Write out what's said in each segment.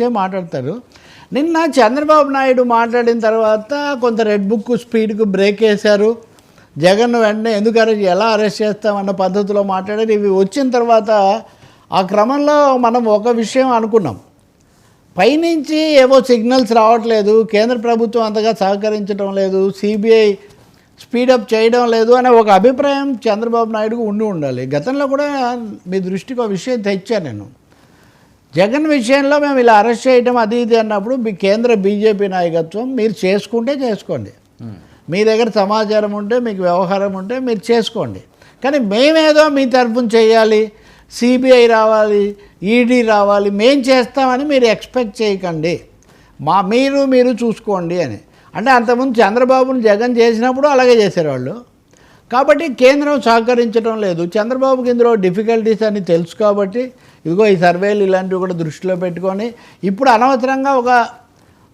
వచ్చే మాట్లాడతారు. నిన్న చంద్రబాబు నాయుడు మాట్లాడిన తర్వాత కొంత రెడ్ బుక్ స్పీడ్కు బ్రేక్ వేశారు. జగన్ వెంటనే ఎందుకు అరెస్ట్ ఎలా అరెస్ట్ చేస్తామన్న పద్ధతిలో మాట్లాడారు. ఇవి వచ్చిన తర్వాత ఆ క్రమంలో మనం ఒక విషయం అనుకున్నాం. పైనుంచి ఏవో సిగ్నల్స్ రావట్లేదు కేంద్ర ప్రభుత్వం అంతగా సహకరించడం లేదు సిబిఐ స్పీడప్ చేయడం లేదు అనే ఒక అభిప్రాయం చంద్రబాబు నాయుడుకు ఉండి ఉండాలి. గతంలో కూడా మీ దృష్టికి ఒక విషయం తెచ్చాను నేను. జగన్ విషయంలో మేము ఇలా అరెస్ట్ చేయడం అది ఇది అన్నప్పుడు మీ కేంద్ర బీజేపీ నాయకత్వం మీరు చేసుకుంటే చేసుకోండి. మీ దగ్గర సమాచారం ఉంటే మీకు వ్యవహారం ఉంటే మీరు చేసుకోండి. కానీ మేమేదో మీ తరఫున చేయాలి సిబిఐ రావాలి ఈడీ రావాలి మేం చేస్తామని మీరు ఎక్స్పెక్ట్ చేయకండి. మా మీరు మీరు చూసుకోండి అని. అంటే అంతకుముందు చంద్రబాబును జగన్ చేసినప్పుడు అలాగే చేశారు వాళ్ళు కాబట్టి కేంద్రం సహకరించడం లేదు. చంద్రబాబుకి ఇందులో డిఫికల్టీస్ అని తెలుసు కాబట్టి ఇదిగో ఈ సర్వేలు ఇలాంటివి కూడా దృష్టిలో పెట్టుకొని ఇప్పుడు అనవసరంగా ఒక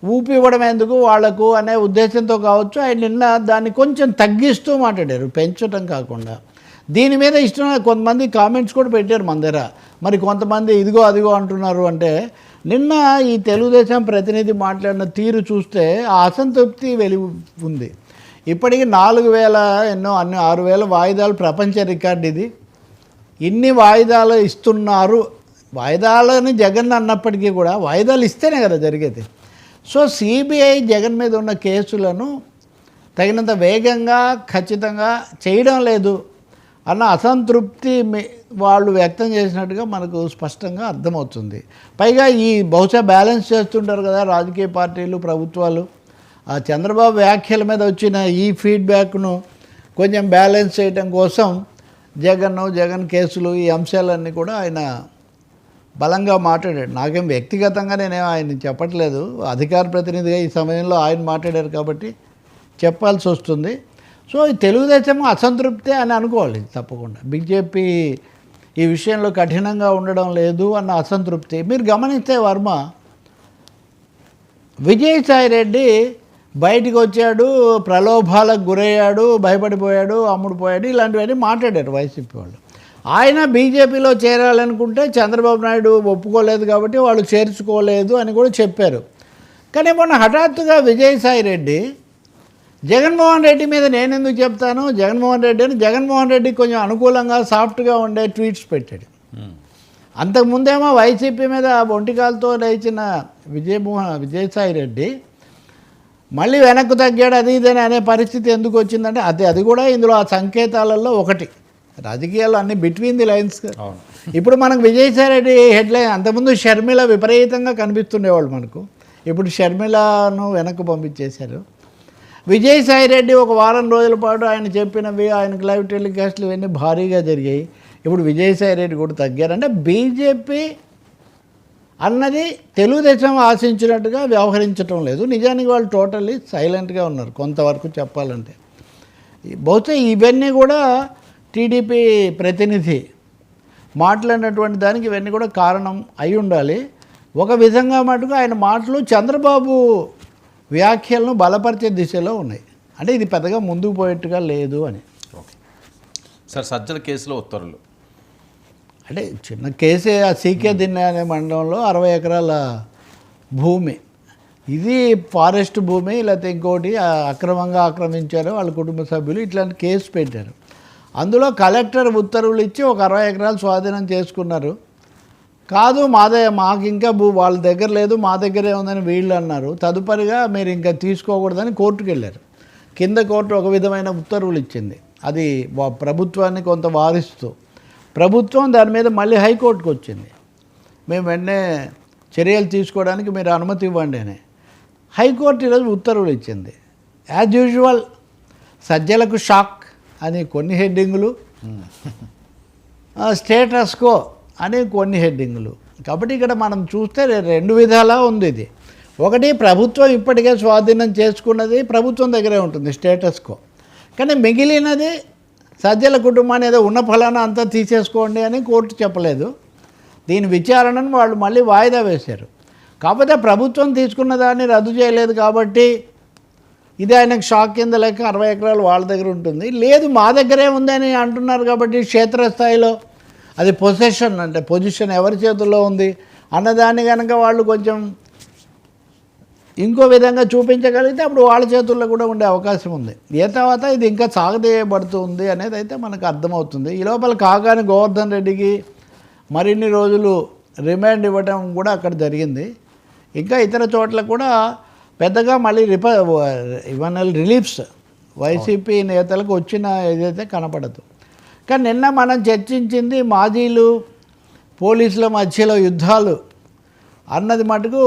ఊపి ఇవ్వడం ఎందుకు వాళ్ళకు అనే ఉద్దేశంతో కావచ్చు. ఆయన నిన్న దాన్ని కొంచెం తగ్గిస్తూ మాట్లాడారు పెంచడం కాకుండా. దీని మీద ఇష్టం కొంతమంది కామెంట్స్ కూడా పెట్టారు మన దగ్గర. మరి కొంతమంది ఇదిగో అదిగో అంటున్నారు అంటే నిన్న ఈ తెలుగుదేశం ప్రతినిధి మాట్లాడిన తీరు చూస్తే ఆ అసంతృప్తి వెలి ఉంది. ఇప్పటికి నాలుగు వేల ఎన్నో అన్ని ఆరు వేల వాయిదాలు ప్రపంచ రికార్డు ఇది. ఇన్ని వాయిదాలు ఇస్తున్నారు వాయిదాలని జగన్ అన్నప్పటికీ కూడా వాయిదాలు ఇస్తేనే కదా జరిగేది. సో సిబిఐ జగన్ మీద ఉన్న కేసులను తగినంత వేగంగా ఖచ్చితంగా చేయడం లేదు అన్న అసంతృప్తి వాళ్ళు వ్యక్తం చేసినట్టుగా మనకు స్పష్టంగా అర్థమవుతుంది. పైగా ఈ బహుశా బ్యాలెన్స్ చేస్తుంటారు కదా రాజకీయ పార్టీలు ప్రభుత్వాలు. ఆ చంద్రబాబు వ్యాఖ్యల మీద వచ్చిన ఈ ఫీడ్బ్యాక్ను కొంచెం బ్యాలెన్స్ చేయడం కోసం జగన్ జగన్ కేసులు ఈ అంశాలన్నీ కూడా ఆయన బలంగా మాట్లాడాడు. నాకేం వ్యక్తిగతంగా నేనేం ఆయన చెప్పట్లేదు. అధికార ప్రతినిధిగా ఈ సమయంలో ఆయన మాట్లాడారు కాబట్టి చెప్పాల్సి వస్తుంది. సో ఈ తెలుగుదేశం అసంతృప్తి అని అనుకోవాలి తప్పకుండా. బీజేపీ ఈ విషయంలో కఠినంగా ఉండడం లేదు అన్న అసంతృప్తి. మీరు గమనిస్తే వర్మ విజయసాయి రెడ్డి బయటికి వచ్చాడు ప్రలోభాలకు గురయ్యాడు భయపడిపోయాడు అమ్ముడు పోయాడు ఇలాంటివన్నీ మాట్లాడారు వైసీపీ వాళ్ళు. ఆయన బీజేపీలో చేరాలనుకుంటే చంద్రబాబు నాయుడు ఒప్పుకోలేదు కాబట్టి వాళ్ళు చేర్చుకోలేదు అని కూడా చెప్పారు. కానీ మొన్న హఠాత్తుగా విజయసాయి రెడ్డి జగన్మోహన్ రెడ్డి మీద నేను ఎందుకు చెప్తాను? జగన్మోహన్ రెడ్డి అని జగన్మోహన్ రెడ్డి కొంచెం అనుకూలంగా సాఫ్ట్గా ఉండే ట్వీట్స్ పెట్టాడు. అంతకుముందేమో వైసీపీ మీద ఒంటికాలతో లేచిన విజయమోహన్ విజయసాయి రెడ్డి మళ్ళీ వెనక్కు తగ్గాడు అది ఇదని అనే పరిస్థితి ఎందుకు వచ్చిందంటే అది అది కూడా ఇందులో ఆ సంకేతాలలో ఒకటి. రాజకీయాల్లో అన్ని బిట్వీన్ ది లైన్స్ ఇప్పుడు మనకు విజయసాయి రెడ్డి హెడ్లైన్ అంతకుముందు షర్మిల విపరీతంగా కనిపిస్తుండేవాళ్ళు మనకు. ఇప్పుడు షర్మిలను వెనక్కు పంపించేశారు. విజయసాయి రెడ్డి ఒక వారం రోజుల పాటు ఆయన చెప్పినవి ఆయనకు లైవ్ టెలికాస్ట్లు ఇవన్నీ భారీగా జరిగాయి. ఇప్పుడు విజయసాయి రెడ్డి కూడా తగ్గారు. అంటే బీజేపీ అన్నది తెలుగుదేశం ఆశించినట్టుగా వ్యవహరించటం లేదు. నిజానికి వాళ్ళు టోటల్లీ సైలెంట్గా ఉన్నారు కొంతవరకు చెప్పాలంటే. బహుశా ఇవన్నీ కూడా టీడీపీ ప్రతినిధి మాట్లాడినటువంటి దానికి ఇవన్నీ కూడా కారణం అయి ఉండాలి. ఒక విధంగా మటుకు ఆయన మాటలు చంద్రబాబు వ్యాఖ్యలను బలపరిచే దిశలో ఉన్నాయి. అంటే ఇది పెద్దగా ముందుకు పోయేట్టుగా లేదు అని. ఓకే. సార్ సజ్జల కేసులో ఉత్తర్వులు. అంటే చిన్న కేసే ఆ సీకే దిన్నె అనే మండలంలో అరవై ఎకరాల భూమి. ఇది ఫారెస్ట్ భూమి లేకపోతే ఇంకోటి అక్రమంగా ఆక్రమించారు వాళ్ళ కుటుంబ సభ్యులు ఇట్లాంటి కేసు పెట్టారు. అందులో కలెక్టర్ ఉత్తర్వులు ఇచ్చి ఒక అరవై ఎకరాలు స్వాధీనం చేసుకున్నారు. కాదు మాదే మాకు ఇంకా భూ వాళ్ళ దగ్గర లేదు మా దగ్గరే ఉందని వీళ్ళు అన్నారు. తదుపరిగా మీరు ఇంకా తీసుకోకూడదని కోర్టుకు వెళ్ళారు కింద కోర్టు ఒక విధమైన ఉత్తర్వులు ఇచ్చింది. అది ప్రభుత్వాన్ని కొంత వారిస్తూ ప్రభుత్వం దాని మీద మళ్ళీ హైకోర్టుకు వచ్చింది. మేము వెంటనే చర్యలు తీసుకోవడానికి మీరు అనుమతి ఇవ్వండి అని. హైకోర్టు ఈరోజు ఉత్తర్వులు ఇచ్చింది. యాజ్ యూజువల్ సజ్జలకు షాక్. అని కొన్ని హెడ్డింగులు. స్టేటస్కో అని కొన్ని హెడ్డింగులు. కాబట్టి ఇక్కడ మనం చూస్తే రెండు విధాలా ఉంది ఇది. ఒకటి ప్రభుత్వం ఇప్పటికే స్వాధీనం చేసుకున్నది ప్రభుత్వం దగ్గరే ఉంటుంది స్టేటస్కో కానీ మిగిలినది సజ్జల కుటుంబాన్ని ఏదో ఉన్న ఫలానా అంతా తీసేసుకోండి అని కోర్టు చెప్పలేదు. దీని విచారణను వాళ్ళు మళ్ళీ వాయిదా వేశారు. కాకపోతే ప్రభుత్వం తీసుకున్న దాన్ని రద్దు చేయలేదు కాబట్టి ఇది ఆయనకు షాక్ కింద లెక్క అరవై ఎకరాలు వాళ్ళ దగ్గర ఉంటుంది. లేదు మా దగ్గరే ఉందని అంటున్నారు కాబట్టి క్షేత్రస్థాయిలో అది పొజిషన్ అంటే పొజిషన్ ఎవరి చేతుల్లో ఉంది అన్నదాన్ని కనుక వాళ్ళు కొంచెం ఇంకో విధంగా చూపించగలిగితే అప్పుడు వాళ్ళ చేతుల్లో కూడా ఉండే అవకాశం ఉంది. ఏ తర్వాత ఇది ఇంకా సాగదీయబడుతుంది అనేది అయితే మనకు అర్థమవుతుంది. ఈ లోపల కాగాని గోవర్ధన్ రెడ్డికి మరిన్ని రోజులు రిమాండ్ ఇవ్వడం కూడా అక్కడ జరిగింది. ఇంకా ఇతర చోట్ల కూడా పెద్దగా మళ్ళీ రిప ఇవన్న రిలీఫ్స్. వైసీపీ నేతలకు వచ్చిన ఏదైతే కనపడదు. కానీ నిన్న మనం చర్చించింది మాజీలు పోలీసుల మధ్యలో యుద్ధాలు. అన్నది మటుకు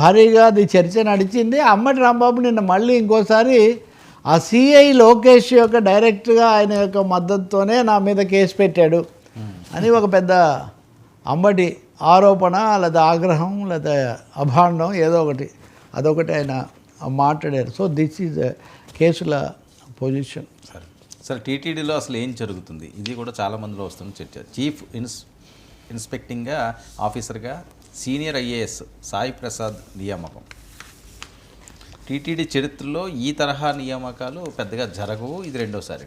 భారీగా అది చర్చ నడిచింది. అమ్మటి రాంబాబు నిన్న మళ్ళీ ఇంకోసారి ఆ సిఐ లోకేష్ యొక్క డైరెక్ట్గా ఆయన యొక్క మద్దతుతోనే నా మీద కేసు పెట్టాడు అని ఒక పెద్ద అమ్మటి ఆరోపణ లేదా ఆగ్రహం లేదా అభాండం ఏదో ఒకటి. అదొకటి ఆయన మాట్లాడారు. సో దిస్ ఈజ్ కేసుల పొజిషన్ సరే. సరే టీటీడీలో అసలు ఏం జరుగుతుంది? ఇది కూడా చాలా మందిలో వస్తున్న చర్చ. చీఫ్ ఇన్స్ ఇన్స్పెక్టింగ్గా ఆఫీసర్గా సీనియర్ ఐఏఎస్ సాయి ప్రసాద్ నియామకం. టీటీడీ చరిత్రలో ఈ తరహా నియామకాలు పెద్దగా జరగవు. ఇది రెండోసారి.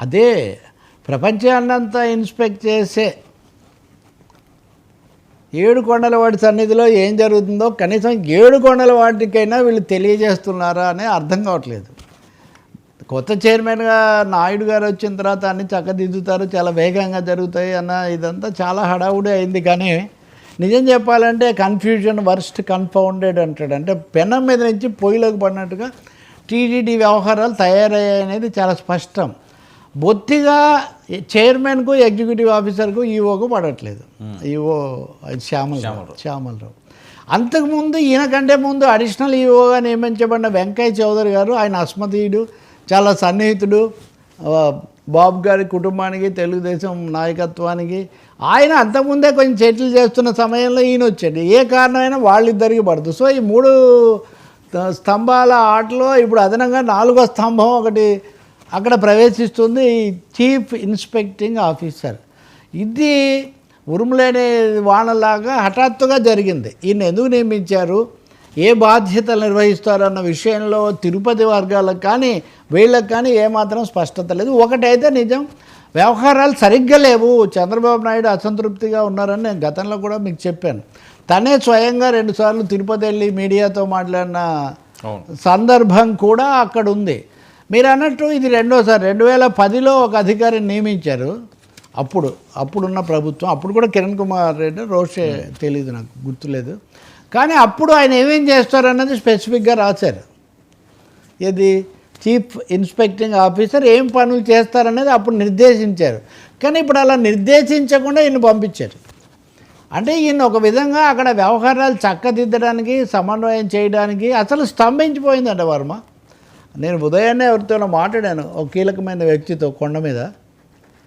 అదే ప్రపంచాన్నంతా ఇన్స్పెక్ట్ చేసే ఏడు కొండల వాడి సన్నిధిలో ఏం జరుగుతుందో కనీసం ఏడు కొండల వాటికైనా వీళ్ళు తెలియజేస్తున్నారా అని అర్థం కావట్లేదు. కొత్త చైర్మన్గా నాయుడు గారు వచ్చిన తర్వాత అన్ని చక్కదిద్దుతారు చాలా వేగంగా జరుగుతాయి అన్న ఇదంతా చాలా హడావుడి అయింది. కానీ నిజం చెప్పాలంటే కన్ఫ్యూజన్ వర్స్ట్ కన్ఫౌండెడ్ అంటాడు. అంటే పెనం మీద నుంచి పొయ్యిలోకి పడినట్టుగా టీటీడీ వ్యవహారాలు తయారయ్యాయి అనేది చాలా స్పష్టం. బొత్తిగా చైర్మన్కు ఎగ్జిక్యూటివ్ ఆఫీసర్కు ఈఓకు పడట్లేదు. ఈఓ శ్యామల్ శ్యామలరావు అంతకుముందు ఈయన కంటే ముందు అడిషనల్ ఈఓగా నియమించబడిన వెంకయ్య చౌదరి గారు ఆయన అస్మతీయుడు చాలా సన్నిహితుడు. బాబు గారి కుటుంబానికి తెలుగుదేశం నాయకత్వానికి. ఆయన అంతకుముందే కొంచెం సెటిల్ చేస్తున్న సమయంలో ఈయన వచ్చాడు. ఏ కారణమైనా వాళ్ళిద్దరికి పడదు. సో ఈ మూడు స్తంభాల ఆటలో ఇప్పుడు అదనంగా నాలుగో స్తంభం ఒకటి అక్కడ ప్రవేశిస్తుంది చీఫ్ ఇన్స్పెక్టింగ్ ఆఫీసర్. ఇది ఉరుములేని వానలాగా హఠాత్తుగా జరిగింది. ఈయన ఎందుకు నియమించారు? ఏ బాధ్యతలు నిర్వహిస్తారు అన్న విషయంలో తిరుపతి వర్గాలకు కానీ వీళ్ళకి కానీ ఏమాత్రం స్పష్టత లేదు. ఒకటైతే నిజం వ్యవహారాలు సరిగ్గా లేవు. చంద్రబాబు నాయుడు అసంతృప్తిగా ఉన్నారని నేను గతంలో కూడా మీకు చెప్పాను. తనే స్వయంగా రెండుసార్లు తిరుపతి వెళ్ళి మీడియాతో మాట్లాడిన సందర్భం కూడా అక్కడ ఉంది. మీరు అన్నట్టు ఇది రెండోసారి రెండు వేల పదిలో ఒక అధికారిని నియమించారు. అప్పుడు అప్పుడున్న ప్రభుత్వం అప్పుడు కూడా కిరణ్ కుమార్ రెడ్డి రోషే తెలియదు నాకు గుర్తులేదు. కానీ అప్పుడు ఆయన ఏమేం చేస్తారన్నది స్పెసిఫిక్గా రాశారు. ఇది చీఫ్ ఇన్స్పెక్టింగ్ ఆఫీసర్ ఏం పనులు చేస్తారనేది అప్పుడు నిర్దేశించారు. కానీ ఇప్పుడు అలా నిర్దేశించకుండా ఈయన పంపించారు. అంటే ఈయన ఒక విధంగా అక్కడ వ్యవహారాలు చక్కదిద్దడానికి సమన్వయం చేయడానికి అసలు స్తంభించిపోయిందంట వర్మ. నేను ఉదయాన్నే ఎవరితోనో మాట్లాడాను ఒక కీలకమైన వ్యక్తితో కొండ మీద.